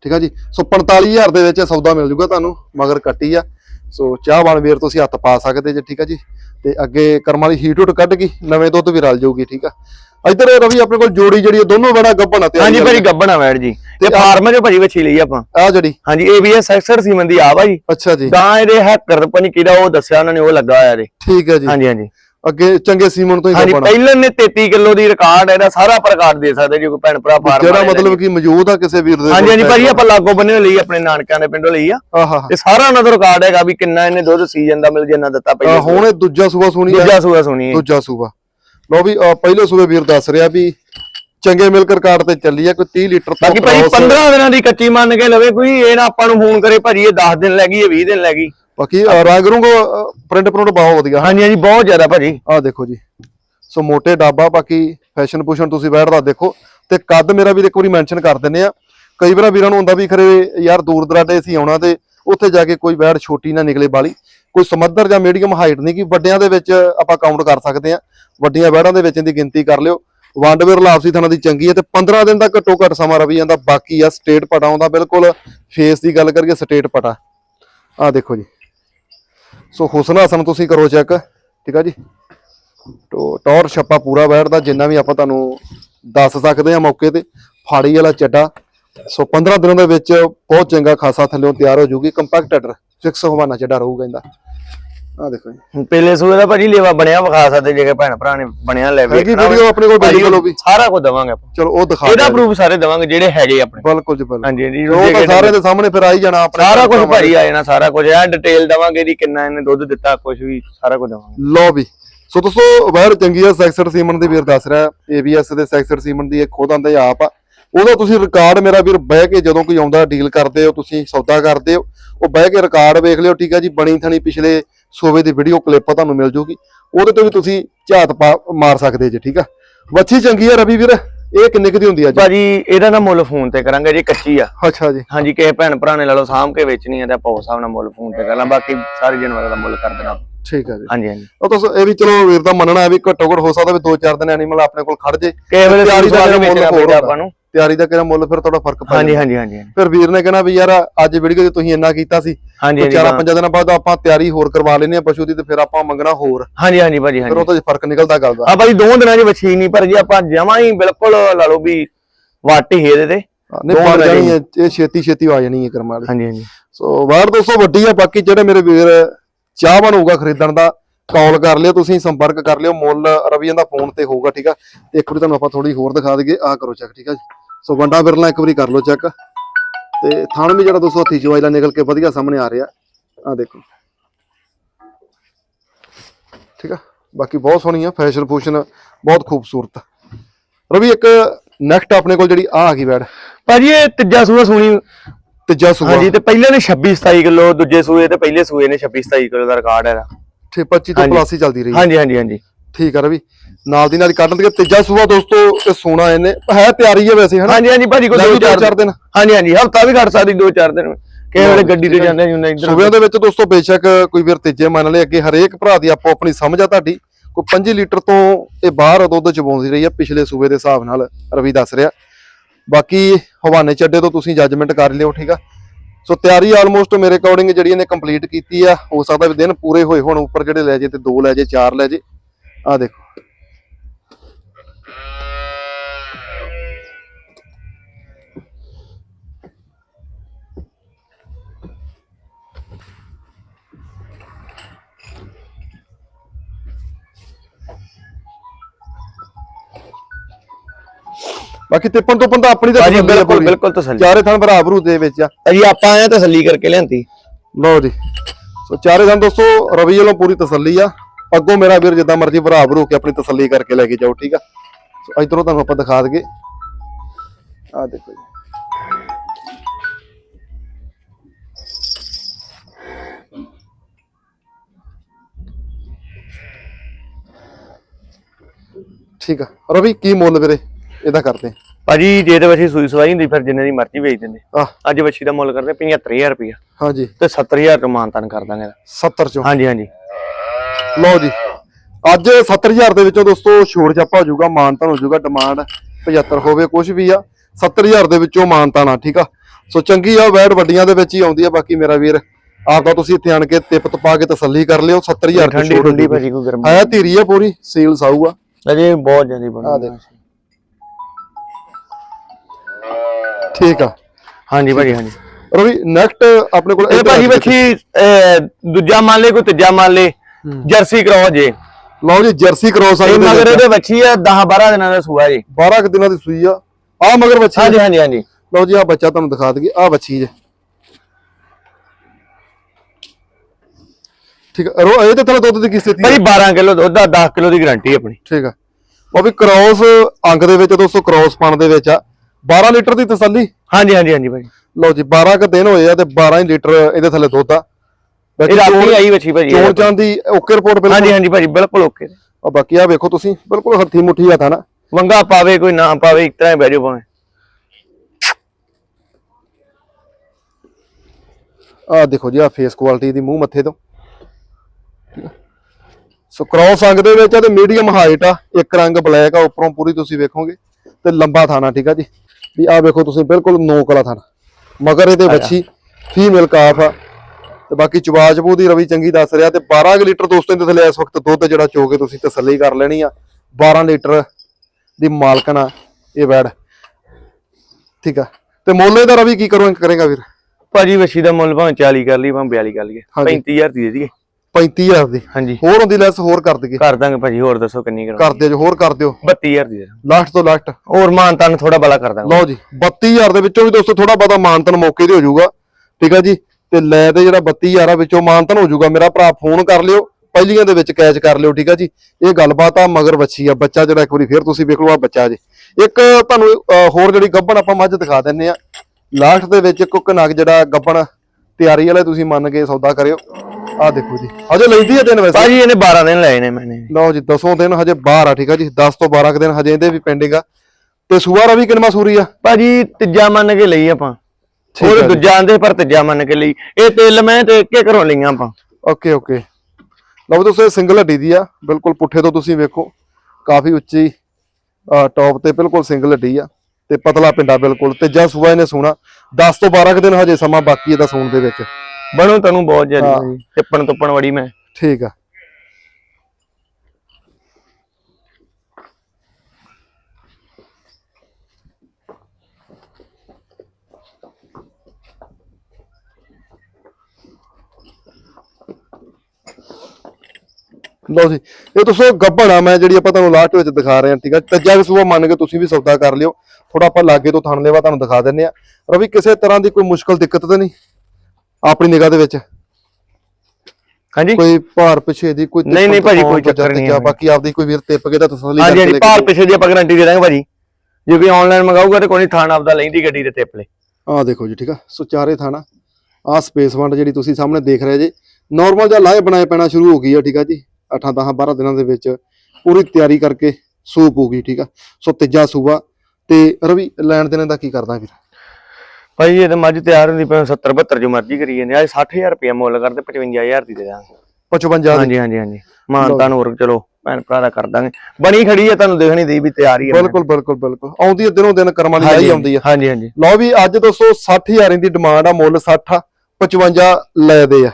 ਠੀਕ ਆ ਜੀ। ਸੋ 45000 ਦੇ ਵਿੱਚ ਸੌਦਾ ਮਿਲ ਜੂਗਾ ਤੁਹਾਨੂੰ ਮਗਰ ਕੱਟੀ ਆ। ਸੋ ਚਾਹ ਵਾਲ ਵੀਰ ਤੁਸੀਂ ਹੱਥ ਪਾ ਸਕਦੇ ਜੇ ਠੀਕ ਆ ਜੀ? ਤੇ ਅੱਗੇ ਕਰਮ ਵਾਲੀ ਹੀਟ ਹੂਟ ਕੱਢ ਗਈ ਨਵੇਂ ਦੁੱਧ ਵੀ ਰਲ ਜਾਊਗੀ ਠੀਕ ਆ? ਇੱਧਰ ਰਵੀ ਆਪਣੇ ਕੋਲ ਜੋੜੀ ਜਿਹੜੀ ਇਹ ਦੋਨੋਂ ਬੜਾ ਗੱਭਣ ਆ ਤੇ ਹਾਂਜੀ ਭਾਜੀ ਗੱਬਣਾ ਵੈੜ ਜੀ। ਤੇ ਤੇ ਫਾਰਮ 'ਚ ਭਾਜੀ ਵੱਛੀ ਲਈ ਆਪਾਂ। ਆ ਜਿਹੜੀ? ਹਾਂਜੀ ABS ਐਕਸਰ ਸੀਮਨ ਦੀ ਆ ਭਾਜੀ। ਅੱਛਾ ਜੀ। ਗਾਂ ਇਹਦੇ ਹੈਕਰ ਪਨੀ ਕਿਹਦਾ ਉਹ ਦੱਸਿਆ ਉਹਨਾਂ ਨੇ ਉਹ ਲੱਗਾ ਹੋਇਆ ਜੀ ਠੀਕ ਹੈ ਜੀ। ਹਾਂਜੀ ਹਾਂਜੀ। ਅੱਗੇ ਚੰਗੇ ਸੀਮਨ ਤੋਂ ਹੀ ਹਾਂਜੀ ਗੱਭਣ ਆ। ਪਹਿਲਾਂ ਨੇ 33 ਕਿਲੋ ਦੀ ਰਿਕਾਰਡ ਇਹਦਾ ਸਾਰਾ ਪ੍ਰਕਾਰਡ ਦੇ ਸਕਦੇ ਜੇ ਕੋਈ ਭੈਣ ਭਰਾ ਫਾਰਮ ਜਿਹੜਾ ਮਤਲਬ ਕਿ ਮੌਜੂਦ ਆ ਕਿਸੇ ਵੀਰ ਦੇ ਹਾਂਜੀ ਹਾਂਜੀ ਭਾਜੀ ਆਪਾਂ ਲਾਗੋ ਬੰਨੇ ਲਈ ਆਪਣੇ ਨਾਨਕਿਆਂ ਦੇ ਪਿੰਡੋਂ ਲਈ ਆ। ਇਹ ਸਾਰਾ ਉਹਨਾਂ ਦਾ ਰਿਕਾਰਡ ਹੈਗਾ ਵੀ ਕਿੰਨਾ ਇਹਨੇ ਦੁੱਧ ਸੀਜ਼ਨ ਦਾ ਮਿਲ ਜਿੰਨਾ ਦਿੱਤਾ ਪਹਿਲੇ ਹੁਣ ਇਹ ਦੂਜਾ ਸੂਬਾ ਸੁਣੀ ਦੂਜਾ ਸੂਆ ਸੁਣੀ ਦੂਜਾ ਸੂਬਾ। ਲਓ ਵੀ ਪਹਿਲੇ ਸੂਬੇ ਵੀਰ ਦੱਸ ਰਿਹਾ ਵੀ ਚੰਗੇ ਮਿਲਕ ਰਿਕਾਰਡ ਤੇ ਚੱਲੀ ਆ ਕੋਈ 30 ਲੀਟਰ ਤੋਂ ਬਾਕੀ ਭਾਜੀ cross- 15 ਦਿਨਾਂ ਦੀ ਕੱਚੀ ਮੰਨ ਕੇ ਲਵੇ ਕੋਈ ਇਹ ਨਾ ਆਪਾਂ ਨੂੰ ਫੋਨ ਕਰੇ ਭਾਜੀ ਇਹ 10 ਦਿਨ ਲੈ ਗਈ ਇਹ 20 ਦਿਨ ਲੈ ਗਈ। ਬਾਕੀ ਰੰਗ ਰੁੰਗ ਪ੍ਰਿੰਟ ਪ੍ਰਿੰਟ ਬਹੁਤ ਵਧੀਆ। ਹਾਂਜੀ ਹਾਂਜੀ ਬਹੁਤ ਜ਼ਿਆਦਾ ਭਾਜੀ। ਆ ਦੇਖੋ ਜੀ। ਸੋ ਮੋਟੇ ਡਾਬਾ ਬਾਕੀ ਫੈਸ਼ਨ ਪੁਸ਼ਨ ਤੁਸੀਂ ਬੈਠਦਾ ਦੇਖੋ। ਤੇ ਕੱਦ ਮੇਰਾ ਵੀ ਇੱਕ ਵਾਰੀ ਮੈਂਸ਼ਨ ਕਰ ਦਿੰਨੇ ਆ। ਕਈ ਵਾਰ ਵੀਰਾਂ ਨੂੰ ਹੁੰਦਾ ਵੀ ਖਰੇ ਯਾਰ ਦੂਰ ਦਰਾਡੇ ਅਸੀਂ ਆਉਣਾ ਤੇ ਉੱਥੇ ਜਾ ਕੇ ਕੋਈ ਬੈੜ ਛੋਟੀ ਨਾ ਨਿਕਲੇ ਬਾਲੀ। ਕੋਈ ਸਮੱਧਰ ਜਾਂ ਮੀਡੀਅਮ ਹਾਈਟ ਨਹੀਂ ਕਿ ਵੱਡਿਆਂ ਦੇ ਵਿੱਚ ਆਪਾਂ ਕਾਊਂਟ ਕਰ ਸਕਦੇ ਆ। ਵੱਡੀਆਂ ਬੈੜਾਂ ਦੇ ਵਿੱਚ ਇਹਦੀ ਗਿਣਤੀ ਕਰ ਲਿਓ। ਵੰਡਵੇਰ ਲਾਪਸੀ ਥਾਣਾ ਦੀ ਚੰਗੀ ਹੈ ਤੇ 15 ਦਿਨ ਦਾ ਘੱਟੋ ਘੱਟ ਸਮਾਂ ਰਵੀ ਜਾਂਦਾ। ਬਾਕੀ ਆ ਸਟੇਟ ਪਟਾ ਆਉਂਦਾ ਬਿਲਕੁਲ। ਫੇਸ ਦੀ ਗੱਲ ਕਰੀਏ ਸਟੇਟ ਪਟਾ। ਆ ਦੇਖੋ ਜੀ। ਸੋ ਹੁਸਨ ਹਸਨ ਤੁਸੀਂ ਕਰੋ ਚੈੱਕ, ਠੀਕ ਆ ਜੀ? ਟੋ ਟੌਰ ਛੱਪਾ ਪੂਰਾ ਬੈਠਦਾ, ਜਿੰਨਾ ਵੀ ਆਪਾਂ ਤੁਹਾਨੂੰ ਦੱਸ ਸਕਦੇ ਆ ਮੌਕੇ ਤੇ, ਫਾੜੀ ਵਾਲਾ ਚੱਡਾ। ਸੋ 15 ਦਿਨਾਂ ਦੇ ਵਿੱਚ ਬਹੁਤ ਚੰਗਾ ਖਾਸਾ ਥੱਲੇੋਂ ਤਿਆਰ ਹੋ ਜੂਗੀ, ਕੰਪੈਕਟ ਟਰ ਫਿਕਸ ਹਵਾਨਾ ਚੱਡਾ ਰਹੂਗਾ ਇਹਦਾ। ਆ ਦੇਖੋ ਜੀ। ਪਹਿਲੇ ਸੂਏ ਦਾ ਭਾਜੀ ਲੇਵਾ ਬਣਿਆ ਵਿਖਾ ਸਕਦੇ ਜੇ ਭੈਣ ਭਰਾ ਨੇ ਬਣਿਆ ਲੈ ਹੈਗੀ ਵੇਖਣਾ ਵੀਡੀਓ ਆਪਣੇ ਕੋਲ ਬਿਲਕੁਲ ਵੀ। ਸਾਰਾ ਕੁਝ ਦਵਾਂਗੇ ਆਪਾਂ। ਚਲੋ ਉਹ ਦਿਖਾ ਇਹਦਾ ਦਿਓ। ਪ੍ਰੂਫ ਸਾਰੇ ਦਵਾਂਗੇ ਜਿਹੜੇ ਹੈਗੇ ਆਪਣੇ। ਬਿਲਕੁਲ ਜੀ ਬਿਲਕੁਲ। ਹਾਂਜੀ ਹਾਂਜੀ ਉਹ ਤਾਂ ਸਾਰੇ ਦੇ ਸਾਹਮਣੇ ਫਿਰ ਆ ਹੀ ਜਾਣਾ ਆਪਣੇ ਸਾਰਾ ਕੁਝ ਭਾਜੀ ਆ ਜਾਣਾ ਸਾਰਾ ਕੁਝ। ਐ ਡਿਟੇਲ ਦਵਾਂਗੇ ਦੀ ਕਿੰਨਾ ਇਹਨੇ ਦੁੱਧ ਦਿੱਤਾ ਕੁਝ ਵੀ ਸਾਰਾ ਕੁਝ ਦਵਾਂਗੇ। ਲੋ ਵੀ। ਸੋ ਦੋਸਤੋ ਵਾਇਰ ਚੰਗੀ ਆ ਸੈਕਸਰ ਸੀਮਨ ਦੀ ਵੀਰ ਦੱਸ ਰਿਹਾ ਏਬੀਐਸ ਦੇ ਸੈਕਸਰ ਸੀਮਨ ਦੀ ਇਹ ਖੁਦ ਆਂਦਾ ਹੀ ਆਪ ਆ। ਉਹਦਾ ਤੁਸੀਂ ਰਿਕਾਰਡ ਮੇਰਾ ਵੀਰ ਬਹਿ ਕੇ ਜਦੋਂ ਕੋਈ ਆਉਂਦਾ ਡੀਲ ਕਰਦੇ ਹੋ ਤੁਸੀਂ ਸੌਦਾ ਕਰਦੇ ਹੋ। ਉਹ ਬਹਿ ਕੇ ਰਿਕਾਰਡ ਵੇਖ ਲਿਓ ਠੀਕ ਆ ਜੀ ਬਣੀ ਥਣੀ ਪਿਛਲੇ ਸੋਵੇ ਦੀ ਵੀਡੀਓ ਕਲਿੱਪ ਤੁਹਾਨੂੰ ਮਿਲ ਜੂਗੀ। ਉਹਦੇ ਤੋਂ ਵੀ ਤੁਸੀਂ ਝਾਤ ਮਾਰ ਸਕਦੇ ਜੇ ਠੀਕ ਆ? ਵੱਛੀ ਚੰਗੀ ਆ ਰਵੀ ਵੀਰ ਇਹ ਕਿੰਨੇ ਕੁ ਦੀ ਹੁੰਦੀ ਆ ਜੀ? ਭਾਜੀ ਇਹਦਾ ਨਾ ਮੁੱਲ ਫੋਨ ਤੇ ਕਰਾਂਗੇ ਜੇ ਕੱਚੀ ਆ। ਅੱਛਾ ਜੀ। ਹਾਂਜੀ ਕਿਸੇ ਭੈਣ ਭਰਾ ਨੇ ਲੈ ਲਓ ਸਾਂਭ ਕੇ ਵੇਚਣੀ ਹੈ ਤੇ ਆਪਾਂ ਉਸ ਨਾਲ ਮੁੱਲ ਫੋਨ ਤੇ ਕਰ ਲਾਂ ਬਾਕੀ ਸਾਰੇ ਜਾਨਵਰਾਂ ਦਾ ਮੁੱਲ ਕਰ ਦੇਣਾ। ਠੀਕ ਆ ਜੀ। ਹਾਂਜੀ ਹਾਂਜੀ। ਉਹ ਤਾਂ ਇਹ ਵੀ ਚਲੋ ਵੀਰ ਦਾ ਮੰਨਣਾ ਹੈ ਵੀ ਘੱਟੋ ਘੱਟ ਹੋ ਸਕਦਾ ਵੀ 2-4 ਦਿਨ ਐਨੀਮਲ ਆਪਣੇ ਕੋਲ ਖੜ ਜੇ ਕਿਸੇ ਵੇਲੇ ਤਿਆਰੀ ਦਾ ਮੁੱਲ ਹੋਰ। ਆਪਾਂ ਨੂੰ। ਤਿਆਰੀ ਦਾ ਕਿਹੜਾ ਮੁੱਲ ਫਿਰ ਥੋੜਾ ਫ਼ਰਕ ਪੈ ਹਾਂਜੀ ਹਾਂਜੀ ਹਾਂਜੀ ਫਿਰ ਵੀਰ ਨੇ ਕਹਿਣਾ ਵੀ ਯਾਰ ਅੱਜ ਵੀਡੀਓ 'ਚ ਤੁਸੀਂ ਇੰਨਾ ਕੀਤਾ ਸੀ ਹਾਂਜੀ ਤੇ ਚਾਰਾਂ। ਪੰਜਾਂ ਦਿਨਾਂ ਬਾਅਦ ਆਪਾਂ ਤਿਆਰੀ ਹੋਰ ਕਰਵਾ ਲੈਨੇ ਆ ਪਸ਼ੂ ਦੀ ਤੇ ਫਿਰ ਆਪਾਂ ਮੰਗਣਾ ਹੋਰ। ਹਾਂਜੀ ਹਾਂਜੀ ਭਾਜੀ ਫਿਰ ਹਾਂਜੀ। ਉਹ ਤਾਂ ਫ਼ਰਕ ਨਿਕਲਦਾ ਗੱਲ ਦਾ। ਆ ਭਾਜੀ ਦੋ ਦਿਨਾਂ 'ਚ ਵਛੀ ਨਹੀਂ ਪਰ ਜੇ ਆਪਾਂ ਜਮਾਂ ਹੀ ਬਿਲਕੁਲ ਲਾ ਲਓ ਵੀ ਵਾਟੀ ਹੀ ਇਹਦੇ ਤੇ। ਨਹੀਂ ਦਿਨਾਂ ਜਾਣੀ ਹੈ। ਇਹ ਛੇਤੀ ਛੇਤੀ ਆ ਜਾਣੀ ਹੈ ਕਰਮ ਵਾਲੀ। ਹਾਂਜੀ ਹਾਂਜੀ। ਸੋ ਬਾਹਰ ਦੋਸਤੋ ਵੱਡੀ ਆ ਬਾਕੀ ਜਿਹੜੇ ਮੇਰੇ ਵੀਰ ਚਾਹਵਾਨ ਹੋਊਗਾ ਖਰੀਦਣ ਦਾ ਕਾਲ ਕਰ ਲਿਓ ਤੁਸੀਂ ਸੰਪਰਕ ਕਰ ਲਿਓ। ਮੁੱਲ ਰਵੀਆਂ ਦਾ ਫੋਨ ਤੇ ਹੋਊਗਾ ਠੀਕ ਆ? ਤੇ ਇੱਕ ਵਾਰੀ ਤੁਹਾਨੂੰ ਆਪਾਂ ਥੋੜੀ ਹੋਰ ਦਿਖਾ ਦਈਏ ਆ ਕਰੋ ਚੈੱਕ ਠੀਕ ਆ ਜੀ? ਸੋ ਵੰਡਾ ਬਿਰਲਾ ਇੱਕ ਵਾਰੀ ਕਰ ਲਓ ਚੈੱਕ ਤੇ ਥਣ ਵੀ ਜਿਹੜਾ ਦੋਸਤੋ ਹੱਥੀ ਚਵਾਈਲਾ ਨਿਕਲ ਕੇ ਵਧੀਆ ਸਾਹਮਣੇ ਆ ਰਿਹਾ। ਆ ਦੇਖੋ। ਠੀਕ ਆ? ਬਾਕੀ ਬਹੁਤ ਸੋਹਣੀ ਆ ਫੈਸ਼ਨ ਫੂਸ਼ਨ ਬਹੁਤ ਖੂਬਸੂਰਤ। ਰਵੀ ਇੱਕ ਨੈਕਸਟ ਆਪਣੇ ਕੋਲ ਜਿਹੜੀ ਆ ਆ ਗਈ ਬੈਡ ਭਾਜੀ ਇਹ ਤੀਜਾ ਸੂਆ ਸੁਣੀ। ਤੀਜਾ ਸੂਆ। ਹਾਂਜੀ ਤੇ ਪਹਿਲੇ ਨੇ 26 27 ਕਿਲੋ ਦੂਜੇ ਸੂਏ ਤੇ ਪਹਿਲੇ ਸੂਏ ਨੇ 26 27 ਕਿਲੋ ਦਾ ਰਿਕਾਰਡ ਛੇ 25 ਤੋਂ। ਪਲੱਸ ਹੀ ਚੱਲਦੀ ਰਹੀ। ਹਾਂਜੀ ਹਾਂਜੀ ਹਾਂਜੀ। ਠੀਕ ਆ ਰਵੀ। ਨਾਲ ਦੀ ਨਾਲ ਹੀ ਕੱਢ ਲਈਏ ਤੀਜਾ ਸੂਆ ਦੋਸਤੋ ਇਹ ਸੋਨਾ ਇਹਨੇ। ਹੈ ਤਿਆਰੀ ਹੈ ਵੈਸੇ ਹਨਾ? ਹਾਂਜੀ ਹਾਂਜੀ ਭਾਜੀ ਕੋਈ ਦੋ ਚਾਰ ਦਿਨ। ਹਾਂਜੀ ਹਾਂਜੀ ਹਫਤਾ ਵੀ ਘੱਟ ਸਕਦੀ ਦੋ ਚਾਰ ਦਿਨ। ਕਿਸੇ ਵੇਲੇ ਗੱਡੀ ਤੇ ਜਾਂਦੇ ਹੁੰਦੇ ਇੱਧਰ। ਸੂਬਿਆਂ ਦੇ ਵਿੱਚ ਦੋਸਤੋ ਬੇਸ਼ੱਕ ਕੋਈ ਵੀਰ ਤੀਜੇ ਮੰਨ ਲਏ ਅੱਗੇ ਹਰੇਕ ਭਰਾ ਦੀ ਆਪੋ ਆਪਣੀ ਸਮਝ ਆ ਤੁਹਾਡੀ। ਕੋਈ 5 ਲੀਟਰ ਤੋਂ ਇਹ ਬਾਹਰ ਦੁੱਧ ਚਬਾਉਂਦੀ ਰਹੀ ਆ ਪਿਛਲੇ ਸੂਬੇ ਦੇ ਹਿਸਾਬ ਨਾਲ ਰਵੀ ਦੱਸ ਰਿਹਾ। ਬਾਕੀ ਹਵਾਨੇ ਚੱਡੇ ਤੋਂ ਤੁਸੀਂ ਜੱਜਮੈਂਟ ਕਰ ਲਿਓ ਠੀਕ ਆ? ਸੋ ਤਿਆਰੀ ਆਲਮੋਸਟ ਮੇਰੇ ਅਕੋਰਡਿੰਗ ਜਿਹੜੀ ਇਹਨੇ ਕੰਪਲੀਟ ਕੀਤੀ ਆ ਹੋ ਸਕਦਾ ਵੀ ਦਿਨ ਪੂਰੇ ਹੋਏ ਹੋਣ ਉੱਪਰ ਜਿਹੜੇ ਲੈ ਜੇ ਤੇ ਦੋ ਲੈ ਜੇ ਚਾਰ ਲੈ ਜੇ। ਆ ਦੇਖੋ। ਬਾਕੀ ਤਿੱਪਣ ਤੋਂ ਪੰਦਾ ਆਪਣੀ ਤਾਂ ਭਾਜੀ ਬਿਲਕੁਲ। ਬਿਲਕੁਲ ਤਸੱਲੀ। ਚਾਰੇ ਥਣ ਭਰਾ ਭਰੂ ਦੇ ਵਿੱਚ ਆ। ਅਜੀ ਆਪਾਂ ਆਏ ਆ ਤਸੱਲੀ ਕਰਕੇ ਲਿਆਂਤੀ ਲਓ ਜੀ। ਸੋ ਚਾਰੇ ਥਣ ਦੋਸਤੋ ਰਵੀ ਵੱਲੋਂ ਪੂਰੀ ਤਸੱਲੀ ਆ। ਅੱਗੋਂ ਮੇਰਾ ਵੀਰ ਜਿੱਦਾਂ ਮਰਜ਼ੀ ਭਰਾ ਭਰੂ ਕੇ ਆਪਣੀ ਤਸੱਲੀ ਕਰਕੇ ਲੈ ਕੇ ਜਾਓ ਠੀਕ ਆ? ਸੋ ਇਧਰੋਂ ਤੁਹਾਨੂੰ ਆਪਾਂ ਦਿਖਾ ਦਈਏ। ਆ ਦੇਖੋ ਜੀ। ਠੀਕ ਆ। ਰਵੀ ਕੀ ਮੁੱਲ ਵੀਰੇ? ਇਹਦਾ ਕਰਦੇ ਭਾਜੀ ਜੇ ਤੇ ਵਛੀ ਸੂਈ ਸਵਾਈ ਹੁੰਦੀ ਫਿਰ ਜਿੰਨੇ ਦੀ ਮਰਜ਼ੀ ਵੇਚ ਦਿੰਦੇ। ਆ ਅੱਜ ਵਛੀ ਦਾ ਮੁੱਲ ਕਰਦੇ 75000 ਰੁਪਇਆ। ਹਾਂਜੀ। ਤੇ 70000 ਤੋਂ ਮਾਨਤਨ ਕਰ ਦਾਂਗੇ ਇਹਦਾ। 70 ਚੋਂ? ਹਾਂਜੀ ਹਾਂਜੀ। ਲਓ ਜੀ। ਅੱਜ 70000 ਦੇ ਵਿੱਚੋਂ ਦੋਸਤੋ ਛੋੜ ਛਾਪਾ ਹੋ ਜਾਊਗਾ ਮਾਨਤਾਨ ਹੋ ਜਾਊਗਾ ਡਿਮਾਂਡ 75 ਹੋਵੇ ਕੁਝ ਵੀ ਆ। 70000 ਦੇ ਵਿੱਚੋਂ ਮਾਨਤਾਨ ਆ ਠੀਕ ਆ? ਸੋ ਚੰਗੀ ਆ ਵੈਟ ਵੱਡੀਆਂ ਦੇ ਵਿੱਚ ਹੀ ਆਉਂਦੀ ਆ ਬਾਕੀ ਮੇਰਾ ਵੀਰ ਆਪਦਾ ਤੁਸੀਂ ਇੱਥੇ ਆਣ ਕੇ ਤਿਪ ਤਪਾ ਕੇ ਤਸੱਲੀ ਕਰ ਲਿਓ 70000 ਦੀ ਛੋੜ ਠੰਡੀ ਭਾਜੀ ਕੋਈ ਗਰਮ ਆਇਆ ਧੀਰੀ ਆ ਪੂਰੀ ਸੀਲ ਸਾਊ ਆ ਅਜੇ ਬਹੁਤ ਜ਼ਿਆਦਾ ਆ ਬਣੀ ਦੇਖ ਠੀਕ ਆ। ਹਾਂਜੀ ਭਾਜੀ ਹਾਂਜੀ। ਰਵੀ ਨੈਕਸਟ ਆਪਣੇ ਕੋਲ ਇਹ ਭਾਜੀ। ਵਛੀ ਅਹ, ਦੂਜਾ ਮੰਨ ਲੈ ਕੋਈ ਤੀਜਾ ਮੰਨ ਲੈ ਜਰਸੀ ਕਰਾਓ ਜੇ। ਲਓ ਜੀ ਜਰਸੀ ਕ੍ਰੋਸ ਆ ਇਹ ਇਹਦੇ ਮਗਰ। ਇਹਦੇ ਵਛੀ ਆ 10 12 ਦਿਨਾਂ ਦਾ ਸੂਆ ਜੀ। 12 ਕੁ ਦਿਨਾਂ ਦੀ ਸੂਈ ਆ। ਆ ਮਗਰ ਬੱਚੀ ਹਾਂਜੀ ਹਾਂਜੀ ਹਾਂਜੀ। ਲਓ ਜੀ ਆ ਬੱਚਾ ਤੁਹਾਨੂੰ ਦਿਖਾ ਦਈਏ ਆ ਬੱਚੀ ਜੇ। ਠੀਕ ਆ। ਰੋ ਇਹ ਤੇ ਥਲੇ ਦੁੱਧ ਦੀ ਕੀ ਸਥਿਤੀ ਹੈ ਭਾਜੀ 12 ਕਿਲੋ ਦੁੱਧ ਆ 10 ਕਿਲੋ ਦੀ ਗਾਰੰਟੀ ਆਪਣੀ। ਠੀਕ ਆ। ਉਹ ਵੀ ਕ੍ਰੋਸ ਅੰਗ ਦੇ ਵਿੱਚ ਦੋਸਤੋ ਕ੍ਰੋਸ ਪਣ ਦੇ ਵਿੱਚ ਆ। 12 ਲੀਟਰ ਦੀ ਤਸੱਲੀ? ਹਾਂਜੀ ਹਾਂਜੀ ਹਾਂਜੀ ਭਾਜੀ। ਲਓ ਜੀ 12 ਕ ਦਿਨ ਹੋਏ ਆ ਤੇ 12 ਹੀ ਲੀਟਰ ਇਹਦੇ ਥੱਲੇ ਦੁੱਧ ਆ। ਬਾਕੀ ਇਹ ਰਾਤੀ ਚੋਣ- ਆਈ ਵਛੀ ਭਾਜੀ ਚੋਣ ਚਾਂ ਦੀ ਓਕੇ ਰਿਪੋਰਟ ਬਿਲਕੁਲ ਹਾਂਜੀ ਹਾਂਜੀ ਭਾਜੀ ਬਿਲਕੁਲ ਓਕੇ। ਆ ਬਾਕੀ ਆ ਵੇਖੋ ਤੁਸੀਂ ਬਿਲਕੁਲ ਹੱਥੀ ਮੁੱਠੀ ਆ ਨਾ। ਵੰਗਾ ਪਾਵੇ ਕੋਈ ਨਾ ਪਾਵੇ ਇੱਕ ਤਰ੍ਹਾਂ ਹੀ ਬਹਿ ਜਾਓ ਭਾਵੇਂ। ਆ ਦੇਖੋ ਜੀ ਆ ਫੇਸ ਕੁਆਲਿਟੀ ਦੀ ਮੂੰਹ ਮੱਥੇ ਤੋਂ। ਸੋ ਕ੍ਰੋਸ ਅੰਗ ਦੇ ਵਿੱਚ ਆ ਤੇ ਮੀਡੀਅਮ ਹਾਈਟ ਆ ਇੱਕ ਰੰਗ ਬਲੈਕ ਆ ਉੱਪਰੋਂ ਪੂਰੀ ਤੁਸੀਂ ਵੇਖੋਗੇ। ਤੇ ਲੰਬਾ ਥਾਣਾ ਠੀਕ ਆ ਜੀ। ਵੀ ਆ ਵੇਖੋ ਤੁਸੀਂ ਬਿਲਕੁਲ ਨੋਕ ਵਾਲਾ ਥਾਣਾ ਮਗਰ ਇਹਦੇ ਵੱਛੀ ਫੀਮੇਲ ਕਾਫ ਆ। ਤੇ ਬਾਕੀ ਚਵਾਜਬੂ ਦੀ ਰਵੀ ਚੰਗੀ ਦੱਸ ਰਿਹਾ ਤੇ 12 ਕੁ ਲੀਟਰ ਦੋਸਤੋ ਇਹਦੇ ਥੱਲੇ ਇਸ ਵਕਤ ਦੁੱਧ ਜਿਹੜਾ ਚੋ ਕੇ ਤੁਸੀਂ ਤਸੱਲੀ ਕਰ ਲੈਣੀ ਆ। 12 ਲੀਟਰ ਦੀ ਮਾਲਕਣ ਆ ਇਹ ਵੈੜ। ਠੀਕ ਆ। ਤੇ ਮੁੱਲ ਇਹਦਾ ਰਵੀ ਕੀ ਕਰੋ ਕਰੇਗਾ ਵੀਰ? ਭਾਜੀ ਵਛੀ ਦਾ ਮੁੱਲ ਭਾਵੇਂ 40 ਕਰ ਲਈ ਭਾਵੇਂ 42 ਕਰ ਲਈਏ। ਹਾਂਜੀ। 35000 ਦੀ ਦੇ ਦਈਏ। 35000 ਦੀ। ਹਾਂਜੀ। ਹੋਰ ਹੁੰਦੀ ਲੈਸ ਹੋਰ ਕਰ ਦਈਏ। ਕਰ ਦਾਂਗੇ ਭਾਜੀ ਹੋਰ ਦੱਸੋ ਕਿੰਨੀ ਕਰਾਂ ਕਰ ਦਿਓ ਜੀ ਹੋਰ ਕਰ ਦਿਓ। 32000 ਦੀ। ਲਾਸਟ ਤੋਂ ਲਾਸਟ ਹੋਰ ਮਾਨ ਤਨ ਥੋੜਾ ਬਲਾ ਕਰ ਦਾਂਗੇ। ਲਓ ਜੀ 32000 ਦੇ ਵਿੱਚੋਂ ਵੀ ਦੋਸਤੋ ਥੋੜਾ ਬਹੁਤਾ ਮਾਨਤਨ ਮੌਕੇ ਤੇ ਹੋ ਜਾਊਗਾ। ਠੀਕ ਆ ਜੀ? ਤੇ ਲੈ ਤੇ ਜਿਹੜਾ 32000 ਆ ਵਿੱਚੋਂ ਮਾਨਤਨ ਹੋ ਜਾਊਗਾ। ਮੇਰਾ ਭਰਾ ਫੋਨ ਕਰ ਲਿਓ ਪਹਿਲੀਆਂ ਦੇ ਵਿੱਚ ਕੈਚ ਕਰ ਲਿਓ ਠੀਕ ਆ ਜੀ? ਇਹ ਗੱਲਬਾਤ ਆ ਮਗਰ ਬੱਚੀ ਆ ਬੱਚਾ ਜਿਹੜਾ ਇੱਕ ਵਾਰੀ ਫੇਰ ਤੁਸੀਂ ਵੇਖ ਲਓ ਆ ਬੱਚਾ ਜੀ। ਇੱਕ ਤੁਹਾਨੂੰ ਹੋਰ ਜਿਹੜੀ ਗੱਬਣ ਆਪਾਂ ਮੱਝ ਦਿਖਾ ਦਿੰਨੇ ਆ। ਲਾਸਟ ਦੇ ਵਿੱਚ ਇੱਕ ਨਗ ਜਿਹੜਾ ਗੱਬਣ ਤਿਆਰੀ ਵਾਲੇ ਤੁਸੀਂ ਮੰਨ ਕੇ ਸੌਦਾ ਕਰਿਓ। ਆ ਦੇਖੋ ਜੀ। ਅਜੇ ਲੈਂਦੀ ਆ ਦਿਨ ਵੈਸੇ? ਭਾਜੀ ਇਹਨੇ 12 ਦਿਨ ਲਏ ਨੇ ਮੈਨੇ। ਲਓ ਜੀ ਦਸੋਂ ਦਿਨ ਹਜੇ ਬਾਹਰ ਆ ਠੀਕ ਆ ਜੀ। 10 ਤੋਂ 12 ਕੁ ਦਿਨ ਹਜੇ ਇਹਦੇ ਵੀ ਪੈਂਡਿੰਗ ਆ। ਤੇ ਸੂਆ ਰਵੀ ਕਿੰਨਵਾ ਸੂਰੀ ਆ? ਭਾਜੀ ਤੀਜਾ ਮੰਨ ਕੇ ਲਈ ਆਪਾਂ। ਜੀ। ਦੂਜਾ ਆਂਦੇ ਪਰ ਤੀਜਾ ਮੰਨ ਕੇ ਲਈ। ਇਹ ਤਿਲ ਮੈਂ ਤੇ ਇੱਕੇ ਘਰੋਂ ਲਈਆਂ ਆਪਾਂ। Okay okay. ਲਓ ਦੋਸਤੋ ਇਹ ਸਿੰਗਲ ਹੱਡੀ ਦੀ ਆ। ਬਿਲਕੁਲ ਪੁੱਠੇ ਤੋਂ ਤੁਸੀਂ ਵੇਖੋ। ਕਾਫੀ ਉੱਚੀ ਟੌਪ ਤੇ ਬਿਲਕੁਲ ਸਿੰਗਲ ਹੱਡੀ ਆ। ਤੇ ਪਤਲਾ ਪਿੰਡਾ ਬਿਲਕੁਲ। ਤੇ ਜਾਂ ਸੂਆ ਇਹਨੇ ਸੋਣਾ। 10 ਤੋਂ 12 ਕੁ ਦਿਨ ਹਜੇ ਸਮਾਂ ਬਾਕੀ ਇਹਦਾ ਸੌਣ ਦੇ ਵਿੱਚ। ਬਣੂ ਤੈਨੂੰ ਬਹੁਤ ਹਾਂ। ਜ਼ਿਆਦਾ ਟਿੱਪਣ ਟੁੱਪਣ ਵੜੀ ਮੈਂ। ਠੀਕ ਆ। ਲਓ ਜੀ ਇਹ ਤੁਸੀਂ ਗੱਬਣ ਆ ਮੈਂ ਜਿਹੜੀ ਆਪਾਂ ਤੁਹਾਨੂੰ ਲਾਸਟ ਵਿੱਚ ਦਿਖਾ ਰਹੇ ਹਾਂ ਠੀਕ ਆ? ਤੱਜਾ ਸੂਆ ਮੰਨ ਕੇ ਤੁਸੀਂ ਵੀ ਸੌਦਾ ਕਰ ਲਿਓ। ਥੋੜਾ ਆਪਾਂ ਲਾਗੇ ਤੋਂ ਥਣ ਲੈਵਾ ਤੁਹਾਨੂੰ ਦਿਖਾ ਦਿੰਨੇ ਆ ਰਵੀ ਕਿਸੇ ਤਰ੍ਹਾਂ ਦੀ ਕੋਈ ਮੁਸ਼ਕਲ ਦਿੱਕਤ ਤਾਂ ਨਹੀਂ? ਆਪਣੀ ਨਿਗਾਹ ਦੇ ਵਿੱਚ? ਹਾਂਜੀ। ਕੋਈ ਭਾਰ ਪਿਛੇ ਦੀ ਕੋਈ ਨਹੀਂ, ਨਹੀਂ ਭਾਜੀ, ਕੋਈ ਚੱਕਰ ਨਹੀਂ ਹੈ। ਬਾਕੀ ਆਪਦੀ ਕੋਈ ਵੀਰ ਟਿੱਪ ਕੇ ਤਾਂ ਤਸੱਲੀ ਹਾਂਜੀ ਕਰਕੇ ਹਾਂਜੀ ਭਾਰ ਪਿਛੇ ਦੀ ਆਪਾਂ ਗਾਰੰਟੀ ਦੇ ਦਾਂਗੇ ਭਾਜੀ। ਜੇ ਕੋਈ ਆਨਲਾਈਨ ਮੰਗਾਊਗਾ ਤੇ ਕੋਈ ਥਾਣ ਆਪਦਾ ਲੈਂਦੀ ਗੱਡੀ ਦੇ ਟਿੱਪ ਲੈ ਆਹ ਦੇਖੋ ਜੀ ਠੀਕ ਆ? ਸੋ ਚਾਰੇ ਥਾਣਾ। ਆਹ ਸਪੇਸ ਵੰਡ ਜਿਹੜੀ ਤੁਸੀਂ ਸਾਹਮਣੇ ਦੇਖ ਰਹੇ ਜੀ ਨਾਰਮਲ ਜਿਹਾ ਲਾਏ ਬਣਾਏ ਪੈਣਾ ਸ਼ੁਰੂ ਹੋ ਗਈ ਆ ਠੀਕ ਆ ਜੀ? 8 10 12 ਦਿਨਾਂ ਦੇ ਵਿੱਚ ਪੂਰੀ ਤਿਆਰੀ ਕਰਕੇ ਸੂਪ ਹੋ ਗਈ ਠੀਕ ਆ? ਸੋ ਤੀਜਾ ਸੂਆ ਤੇ ਰਵੀ ਲੈਣ ਦੇਣ ਦਾ ਕੀ ਕਰਦਾ ਵੀਰ? ਭਾਜੀ ਇਹ ਤਾਂ ਮੱਝ ਤਿਆਰ ਹੁੰਦੀ ਪਈ 70 72 ਜੋ ਮਰਜ਼ੀ ਕਰੀ ਜਾਂਦੇ ਆ। 60000 ਰੁਪਏ ਮੁੱਲ ਕਰਦੇ 55000 ਦੀ ਦੇ ਦਾਂਗੇ। 55 ਦੀ? ਹਾਂਜੀ ਹਾਂਜੀ ਹਾਂਜੀ। ਮਾਨਤਾ ਨੂੰ ਹੋਰ ਚਲੋ ਭੈਣ ਭਰਾ ਦਾ ਕਰ ਦਾਂਗੇ। ਬਣੀ ਖੜੀ ਹੈ ਤੁਹਾਨੂੰ ਦੇਖਣੀ ਦੀ ਵੀ ਤਿਆਰ ਹੀ ਹੈ ਬਿਲਕੁਲ ਬਿਲਕੁਲ ਬਿਲਕੁਲ। ਆਉਂਦੀ ਹੈ ਦਿਨੋਂ ਦਿਨ ਕਰਮ ਵਾਲੀ ਆਈ ਆਉਂਦੀ ਆ। ਹਾਂਜੀ ਹਾਂਜੀ। ਲਓ ਵੀ ਅੱਜ ਦੋਸਤੋ 60000 ਦੀ ਡਿਮਾਂਡ ਆ ਮੁੱਲ 60 ਆ 55 ਲੈਦੇ ਆ।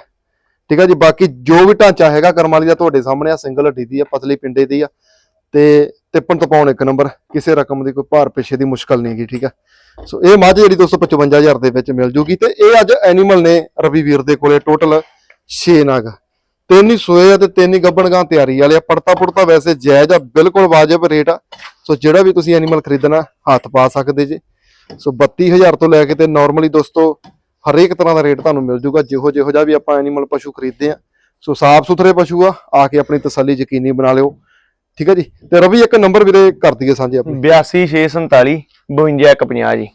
ਠੀਕ ਆ ਜੀ ਬਾਕੀ ਜੋ ਵੀ ਢਾਂਚਾ ਹੈਗਾ ਕਰਮ ਵਾਲੀ ਦਾ ਤੁਹਾਡੇ ਸਾਹਮਣੇ ਆ ਸਿੰਗਲ ਹੱਡੀ ਦੀ ਆ ਪਤਲੀ ਪਿੰਡੇ ਦੀ ਆ। ਤੇ ਤਿੱਪਣ ਤੋਂ ਪਾਉਣ ਇੱਕ ਨੰਬਰ ਕਿਸੇ ਰਕਮ ਦੀ ਕੋਈ ਭਾਰ ਪਿੱਛੇ ਦੀ ਮੁਸ਼ਕਲ ਨਹੀਂ ਹੈਗੀ ਠੀਕ ਆ। ਸੋ ਇਹ ਮੱਝ ਜਿਹੜੀ ਦੋਸਤੋ 55000 ਦੇ ਵਿੱਚ ਮਿਲ ਜੂਗੀ ਤੇ ਇਹ ਅੱਜ ਐਨੀਮਲ ਨੇ ਰਵੀ ਵੀਰ ਦੇ ਕੋਲੇ ਟੋਟਲ 6 ਨਗ। ਤਿੰਨ ਹੀ ਸੋਏ ਆ ਤੇ ਤਿੰਨ ਹੀ ਗੱਬਣਗਾਂ ਤਿਆਰੀ ਵਾਲੇ ਆ। ਪੜਤਾ ਪੁੜਤਾ ਵੈਸੇ ਜਾਇਜ਼ ਆ, ਬਿਲਕੁਲ ਵਾਜਬ ਰੇਟ ਆ। ਸੋ ਜਿਹੜਾ ਵੀ ਤੁਸੀਂ ਐਨੀਮਲ ਖਰੀਦਣਾ, ਹੱਥ ਪਾ ਸਕਦੇ ਜੇ। ਸੋ 32000 ਤੋਂ ਲੈ ਕੇ ਤੇ ਨਾਰਮਲੀ ਦੋਸਤੋ ਹਰੇਕ ਤਰ੍ਹਾਂ ਦਾ ਰੇਟ ਤੁਹਾਨੂੰ ਮਿਲ ਜੂਗਾ। ਜਿਹੋ ਜਿਹੋ ਜਿਹਾ ਵੀ ਆਪਾਂ ਐਨੀਮਲ ਪਸ਼ੂ ਖਰੀਦਦੇ ਆ। ਸੋ ਸਾਫ਼ ਸੁਥਰੇ ਪਸ਼ੂ ਆ। ਆ ਕੇ ਆਪਣੀ ਤਸੱਲੀ ਯਕੀਨੀ ਬਣਾ ਲਿਓ। ਠੀਕ ਹੈ ਜੀ? ਤੇ ਰਵੀ ਇੱਕ ਨੰਬਰ ਵੀਰੇ ਕਰ ਦਈਏ ਸਾਂਝੇ ਆਪਣੀ। 82647 52150 ਜੀ।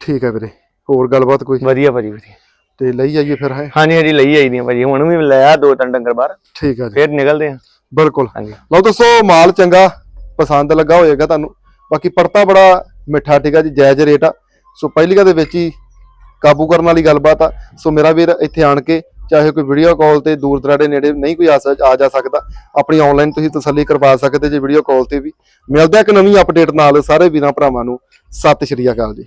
ਠੀਕ ਹੈ ਵੀਰੇ ਹੋਰ ਗੱਲਬਾਤ ਕੋਈ? ਵਧੀਆ ਭਾਜੀ ਵਧੀਆ। ਤੇ ਲਈ ਜਾਈਏ ਫਿਰ ਹੈ? ਹਾਂਜੀ ਹਾਂਜੀ ਲਈ ਆਈ ਦੀਆਂ ਭਾਜੀ। ਹੁਣ ਵੀ ਲਿਆ ਦੋ ਤਿੰਨ ਡੰਗਰ ਬਾਹਰ। ਠੀਕ ਹੈ ਜੀ। ਫੇਰ ਨਿਕਲਦੇ ਆ। ਬਿਲਕੁਲ। ਹਾਂਜੀ। ਲਓ ਦੱਸੋ ਮਾਲ ਚੰਗਾ ਪਸੰਦ ਲੱਗਾ ਹੋਏਗਾ ਤੁਹਾਨੂੰ। ਬਾਕੀ ਪੜਤਾ ਬੜਾ ਮਿੱਠਾ ਠੀਕ ਆ ਜੀ ਜਾਇਜ਼ ਰੇਟ ਆ। ਸੋ ਪਹਿਲੀ ਗੱਲ ਦੇ ਵਿੱਚ ਹੀ ਕਾਬੂ ਕਰਨ ਵਾਲੀ ਗੱਲਬਾਤ ਆ। ਸੋ ਮੇਰਾ ਵੀਰ ਇੱਥੇ ਆਣ ਕੇ ਚਾਹੇ ਕੋਈ ਵੀਡੀਓ ਕਾਲ ਤੇ ਦੂਰ ਦਰਾਡੇ ਨੇੜੇ ਨਹੀਂ ਕੋਈ ਆ ਸਕ- ਆ ਜਾ ਸਕਦਾ, ਆਪਣੀ ਆਨਲਾਈਨ ਤੁਸੀਂ ਤਸੱਲੀ ਕਰਵਾ ਸਕਦੇ ਜੇ ਵੀਡੀਓ ਕਾਲ ਤੇ ਵੀ। ਮਿਲਦਾ ਇੱਕ ਨਵੀਂ ਅਪਡੇਟ ਨਾਲ, ਸਾਰੇ ਵੀਰਾਂ ਭਰਾਵਾਂ ਨੂੰ। ਸਤਿ ਸ਼੍ਰੀ ਅਕਾਲ ਜੀ।